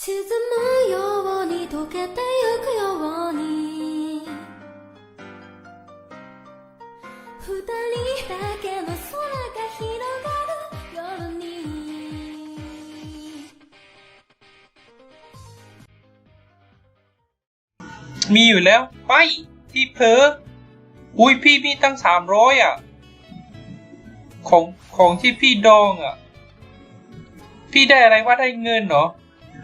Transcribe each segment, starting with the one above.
沈むように溶けてゆくように二人だけの空が広がる夜に มีอยู่แล้ว ไปที่เพออุ้ยพี่มีตั้งสามร้อยอ่ะ ของของที่พี่ดองอ่ะ พี่ได้อะไรว่าได้เงินเหรอ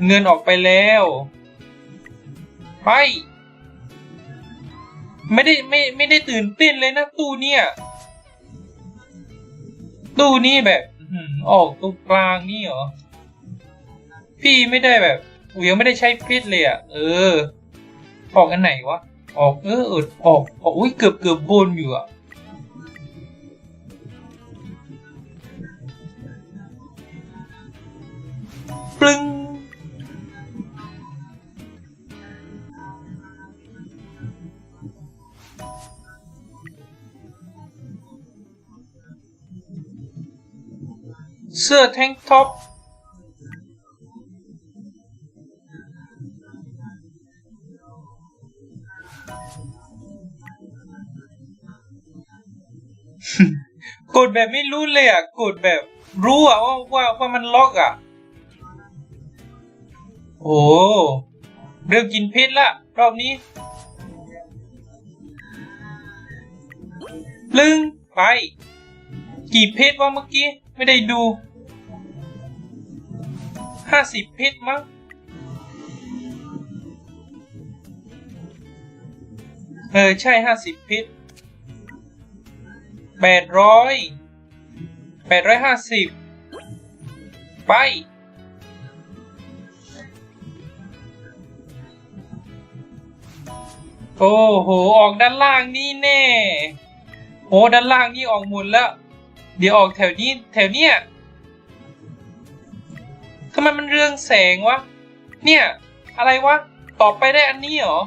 เงินออกไปแล้ว ไป ไม่ได้ไม่ไม่ได้ตื่นเต้นเลยนะตู้เนี่ย ตู้นี่แบบออกตรงกลางนี่เหรอ พี่ไม่ได้แบบอุยยังไม่ได้ใช้พิษเลยอะ เออ ออกอันไหนวะ ออกเออออออกออกอุ้ยเกือบเกือบบนอยู่อะ เสื้อแทงท็อปกดแบบไม่รู้เลยอะกดแบบรู้อะว่าว่าว่ามันล็อกอะ โอ้เริ่มกินเพชรละรอบนี้ ลึงไป กี่เพชรวะเมื่อกี้ ไม่ได้ดู ห้าสิบเพชรมั้งเออ ใช่ห้าสิบพชรแปดร้อยแปดร้อยห้าสิบไป โอ้โห ออกด้านล่างนี่แน่ โอ้ด้านล่างนี่ออกหมดแล้ว เดี๋ยวออกแถวนี้ แถวเนี้ย ทำไมมันเรืองแสงวะ เนี่ย อะไรวะ ต่อไปได้อันนี้เหรอ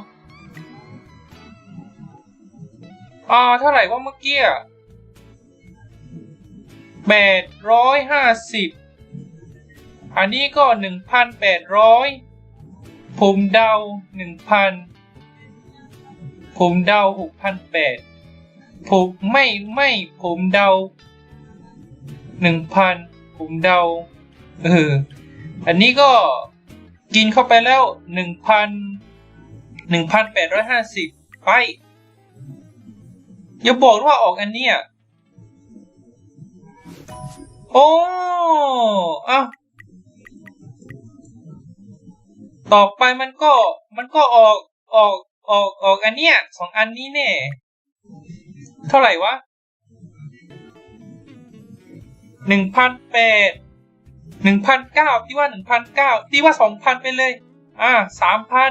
อ่าเท่าไหร่ว่าเมื่อกี้อะแปดร้อยห้าสิบอันนี้ก็หนึ่งพันแปดร้อยผมเดาหนึ่งพันผมเดาหกพันแปดผมไม่ไม่ผมเดาหนึ่งพันผมเดา เออ อันนี้ก็กินเข้าไปแล้วหนึ่งพันหนึ่งพันแปดร้อยห้าสิบไปอย่าบอกว่าออกอันเนี้ยโอ้อะต่อไปมันก็มันก็ออกออกออกออกอันเนี้ยสองอันนี้แน่ เท่าไหร่วะหนึ่งพันแปด หนึ่งพันเก้าที่ว่าหนึ่งพันเก้าที่ว่าสองพันไปเลย อ่าสามพัน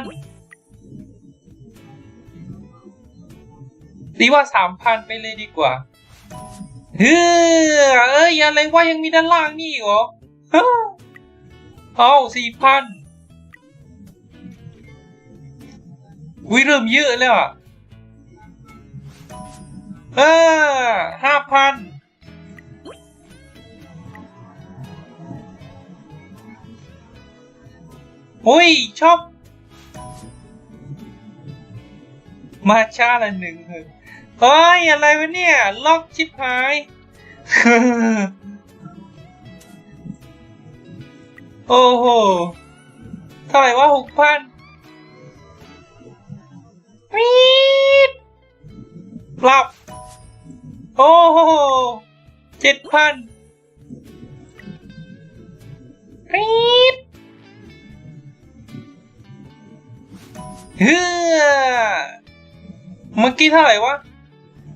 ตีว่าสามพันไปเลยดีกว่า เฮ้อเอ้ยอะไรว่ายังมีด้านล่างนี่เหรอเฮ้อเอาสี่พันวิเริ่มเยอะแล้วอะเออห้าพัน โอ้ย ชอบ มาช้าละหนึ่งเถอะเฮ้ย อะไรวะเนี่ย ล็อกชิบหาย โอ้โห เท่าไหร่ว่าหกพันปี๊ดปรับ โอ้โหเจ็ดพันปี๊ด เฮ้อเมื่อกี้เท่าไหร่วะ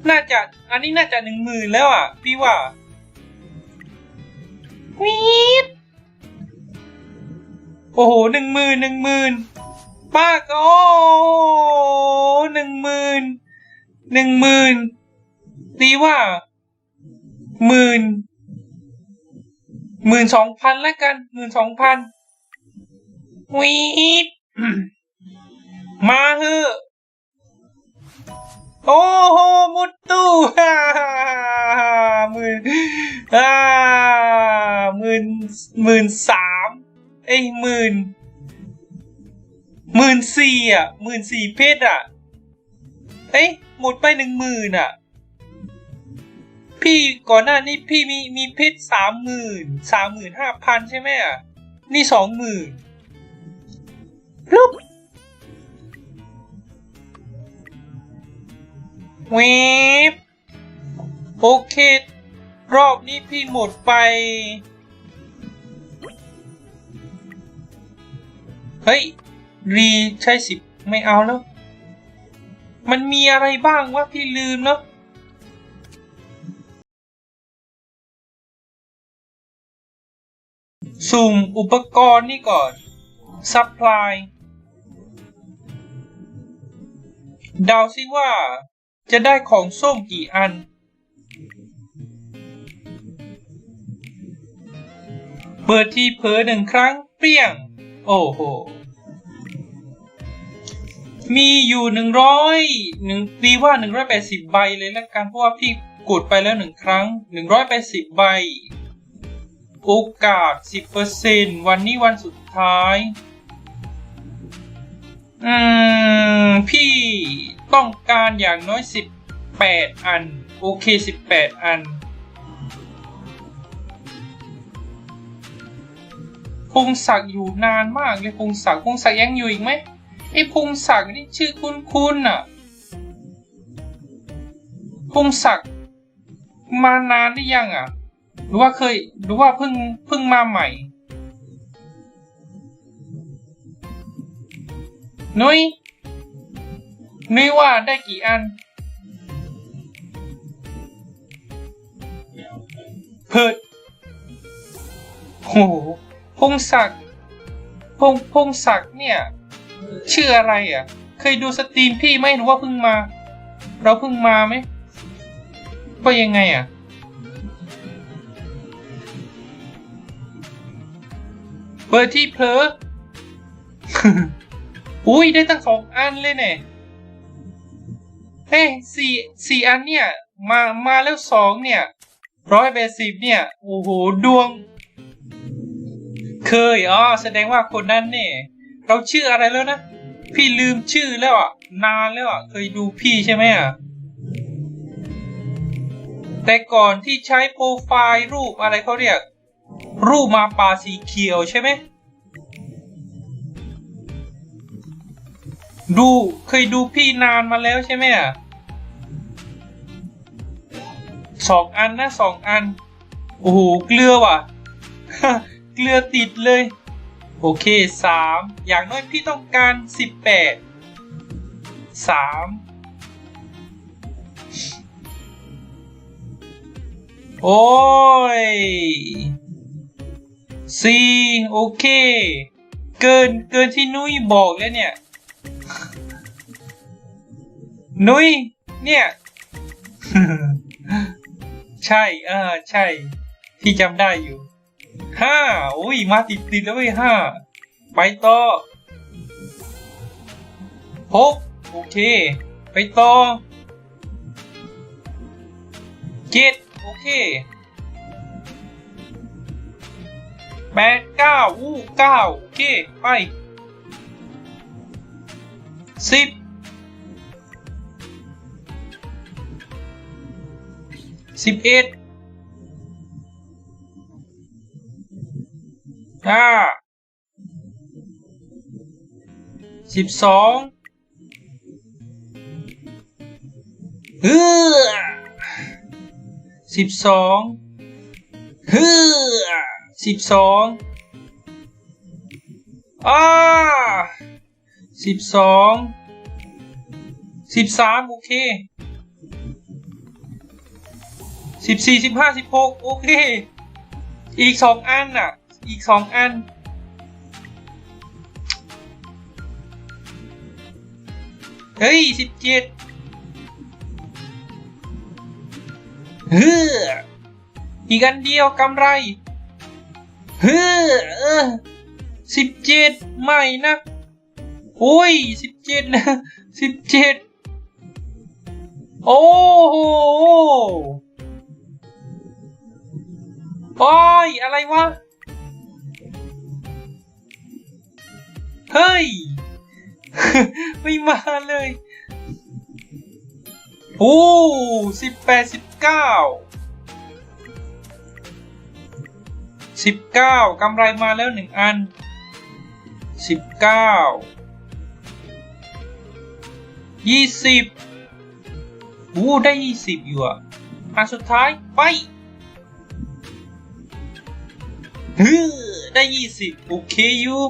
น่าจะ อันนี้น่าจะหนึ่งหมื่นแล้วอะ พี่ว่าวีดโอ้โหหนึ่งหมื่นหนึ่งหมื่นป้าก็โอ้หนึ่งหมื่นหนึ่งหมื่นตีว่าหมื่นหมื่นสองพันแล้วกันหมื่นสองพันวีด มาเถอโอ้โหมุดตู้ฮ่าฮ่าฮ่าหมื่นอ่าหมื่นหมื่นสามเอ้ยหมื่นหมื่นสี่อะหมื่นสี่เพชรอะ เอ้ยหมดไปหนึ่งหมื่นอะ พี่ก่อนหน้านี้พี่มีมีเพชรสามหมื่นสามหมื่นห้าพันใช่ไหมอะ นี่สองหมื่นปุ๊บ เวฟโอเค รอบนี้พี่หมดไป เฮ้ย รีใช่สิบไม่เอาแล้ว มันมีอะไรบ้างวะพี่ลืมแล้วสุ่มอุปกรณ์นี่ก่อน ซัพพลายเดาซิว่า จะได้ของส้มกี่อัน เปิดทีเผลอหนึ่งครั้งเปรี้ยง โอ้โห มีอยู่หนึ่งร้อยหนึ่งตีว่าหนึ่งร้อยแปดสิบใบเลยละกันเพราะว่าพี่กดไปแล้วหนึ่งครั้งหนึ่งร้อยแปดสิบใบ โอกาสสิบเปอร์เซนวันนี้วันสุดท้าย อืม พี่ ต้องการอย่างน้อยสิบแปดอัน โอเคสิบแปดอัน พงศักดิ์อยู่นานมากเลยพงศักดิ์พงศักดิ์ยังอยู่อีกไหมไอ้พงศักดิ์นี่ชื่อคุ้นคุ้นๆอะพงศักดิ์มานานหรือยังอะ หรือว่าเคยหรือว่าเพิ่งเพิ่งมาใหม่นุ้ย นุ้ยว่าได้กี่อัน เพิดโหพงศักดิ์พงพงศักดิ์เนี่ย ชื่ออะไรอะ เคยดูสตรีมพี่ไหมหรือว่าเพิ่งมา เราเพิ่งมาไหมว่ายังไงอะเปิดที่เพลออุ้ยได้ตั้งสองอันเลยเนี่ย เฮ้ยสี่สี่อันเนี่ยมามาแล้วสองเนี่ยร้อยแปดสิบเนี่ย โอ้โห ดวง เคยอ๋อแสดงว่าคนนั้นเนี่ย เราชื่ออะไรแล้วนะ พี่ลืมชื่อแล้วอะ นานแล้วอะ เคยดูพี่ใช่ไหมอะ แต่ก่อนที่ใช้โปรไฟล์รูปอะไรเขาเรียก รูปมาป่าสีเขียวใช่ไหมดูเคยดูพี่นานมาแล้วใช่ไหมอะ สองอันนะสองอัน โอ้โห เกลือว่ะ เกลือติดเลย โอเคสามอย่างน้อยพี่ต้องการสิบแปดสามโอ้ยสี่โอเค เกินเกินที่นุ้ยบอกแล้วเนี่ย นุ้ยเนี่ย ใช่เออใช่พี่จำได้อยู่ห้าอุ้ยมาติดติดแล้วเว้ยห้าไปต่อหกโอเค ไปต่อเจ็ดโอเคแปดเก้าอู้เก้าโอเค ไปสิบ สิบเอ็ดห้าสิบสองเฮือสิบสองเฮือสิบสองอ่าสิบสองสิบสามโอเค สิบสี่สิบห้าสิบหกโอเค อีกสองอันน่ะ อีกสองอัน เฮ้ยสิบเจ็ดเฮ้ออีกอันเดียวกำไร เฮ้อสิบเจ็ดไม่นะ โอ้ยสิบเจ็ดนะสิบเจ็ดโอ้โห โอ้ย อะไรวะ เฮ้ย ไม่มาเลย โอ้สิบแปดสิบเก้าสิบเก้ากำไรมาแล้วหนึ่งอันสิบเก้ายี่สิบโอ้ได้ยี่สิบอยู่อะอันสุดท้าย ไป ได้ยี่สิบโอเคอยู่